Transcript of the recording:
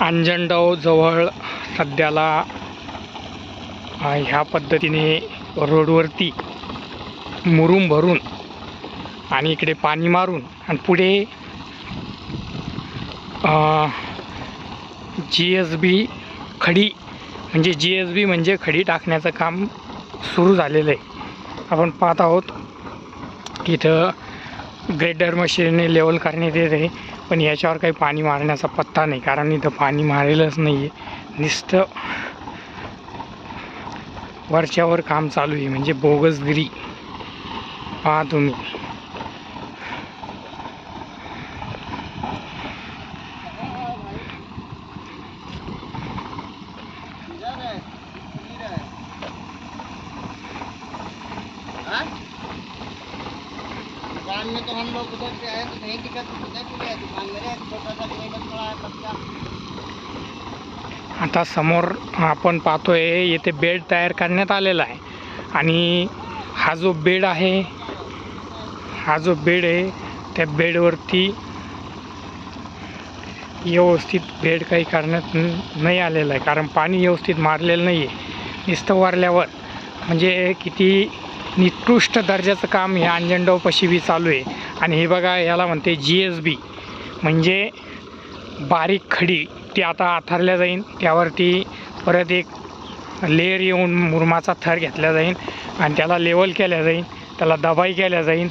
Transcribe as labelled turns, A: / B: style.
A: अंजनडावजवळ सध्याला ह्या पद्धतीने रोडवरती मुरूम भरून आणि इकडे पाणी मारून आणि पुढे जी एस बी खडी म्हणजे जी एस बी म्हणजे खडी टाकण्याचं काम सुरू झालेलं आहे. आपण पाहत आहोत इथं ग्रेडर मशीनने लेवल करण्यात येत आहे. पण याच्यावर काही पाणी मारण्याचा पत्ता नाही कारण इथं पाणी मारेलच नाही आहे नुसतं वरच्यावर काम चालू आहे म्हणजे बोगसगिरी. पहा तुम्ही.
B: दुकान में तो हम लोग उधर से आए तो नहीं दिक्कत उधर के लिए दुकान मेरे छोटा सा टेबल थोड़ा है
A: आता समोर आपण पाहतोय येथे बेड तयार करण्यात आलेला आहे. आणि हा जो बेड आहे हा जो बेड आहे त्या बेडवरती व्यवस्थित बेड काही करण्यात नाही आलेला आहे. कारण पाणी व्यवस्थित मारलेलं नाही आहे नुसतं वारल्यावर. म्हणजे किती निकृष्ट दर्जाचं काम हे अंजनगावपाशी बी चालू आहे. आणि हे बघा याला म्हणते जी एस बी म्हणजे बारीक खडी ती आता आथरल्या जाईल त्यावरती परत एक लेअर येऊन मुरमाचा थर घेतला जाईल आणि त्याला लेवल केल्या जाईल त्याला दबाई केल्या जाईल